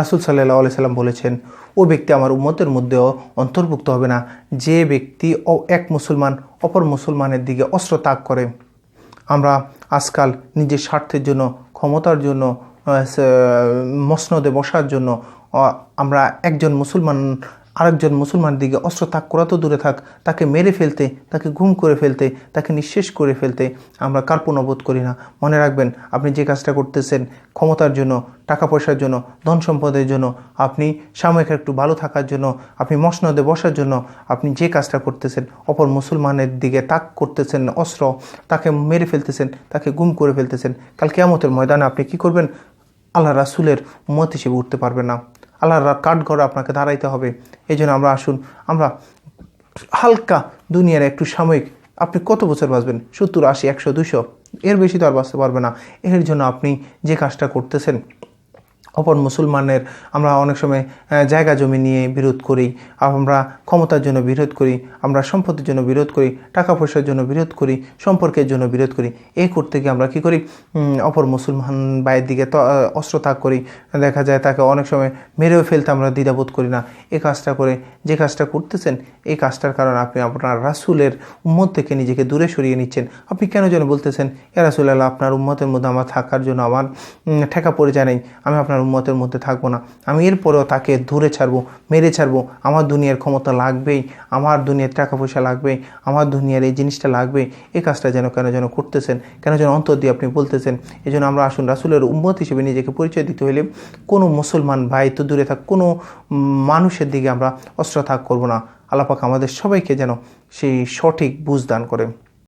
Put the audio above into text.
রাসুল সাল্লাহ আলি সাল্লাম বলেছেন, ও ব্যক্তি আমার উম্মতের মধ্যেও অন্তর্ভুক্ত হবে না। যে ব্যক্তি এক মুসলমান অপর মুসলমানের দিকে অস্ত্র তাক করে। আমরা আজকাল নিজের স্বার্থের জন্য, ক্ষমতার জন্য মসনদে বসার জন্য আমরা একজন মুসলমান, আরেকজন মুসলমানের দিকে অস্ত্র তাক করা তো দূরে থাক, তাকে মেরে ফেলতে, তাকে ঘুম করে ফেলতে, তাকে নিঃশেষ করে ফেলতে আমরা কার্পণ্য বোধ করি না। মনে রাখবেন, আপনি যে কাজটা করতেছেন ক্ষমতার জন্য, টাকা পয়সার জন্য, ধন সম্পদের জন্য, আপনি সাময়িক একটু ভালো থাকার জন্য, আপনি মসনদে বসার জন্য, আপনি যে কাজটা করতেছেন, অপর মুসলমানের দিকে তাক করতেছেন অস্ত্র, তাকে মেরে ফেলতেছেন, তাকে গুম করে ফেলতেছেন, কাল কেয়ামতের ময়দানে আপনি কি করবেন? আল্লাহ রাসুলের মত হিসেবে উঠতে পারবেন না। আল্লাহর কাঠ ঘরে আপনাকে দাঁড়াইতে হবে। এই জন্য আমরা আসুন, আমরা হালকা দুনিয়ার একটু সাময়িক, আপনি কত বছর বাঁচবেন? সত্তর, আশি, একশো দুশো এর বেশি তো আর বাঁচতে পারবে না। এর জন্য আপনি যে কাজটা করতেছেন অপর মুসলমানের আমরা অনেক সময় জায়গা জমি নিয়ে বিরোধ করি, আমরা ক্ষমতার জন্য বিরোধ করি, আমরা সম্পত্তির জন্য বিরোধ করি, টাকা পয়সার জন্য বিরোধ করি, সম্পর্কের জন্য বিরোধ করি, এই করতে গিয়ে আমরা কি করি? অপর মুসলমান ভাইয়ের দিকে অস্ত্র তাক করি। দেখা যায় তাকে অনেক সময় মেরেও ফেলতে আমরা দ্বিধাবোধ করি না। এই কাজটা করে, যে কাজটা করতেছেন, এই কাজটার কারণে আপনি আপনার রাসুলের উম্মত থেকে নিজেকে দূরে সরিয়ে নিচ্ছেন। আপনি কেন যেন বলতেছেন এ রাসুল্লাহ আপনার উম্মতের মধ্যে আমার থাকার জন্য আমার ঠেকা পড়ে যায় নাই। আমি আপনার উম্মতের মধ্যে থাকব না। আমি এরপরেও তাকে ধরে ছাড়বো, মেরে ছাড়বো। আমার দুনিয়ার ক্ষমতা লাগবেই, আমার দুনিয়ার টাকা পয়সা লাগবে আমার দুনিয়ার এই জিনিসটা লাগবে এই কাজটা যেন কেন যেন করতেছেন, কেন যেন অন্তর দিয়ে আপনি বলতেছেন। এই জন্য আমরা আসুন, রাসুলের উম্মত হিসেবে নিজেকে পরিচয় দিতে হলে কোনো মুসলমান ভাই তো দূরে থাক, কোনো মানুষের দিকে আমরা অস্ত্র থাক করব না। আল্লাপাক আমাদের সবাইকে যেন সেই সঠিক বুঝ দান করে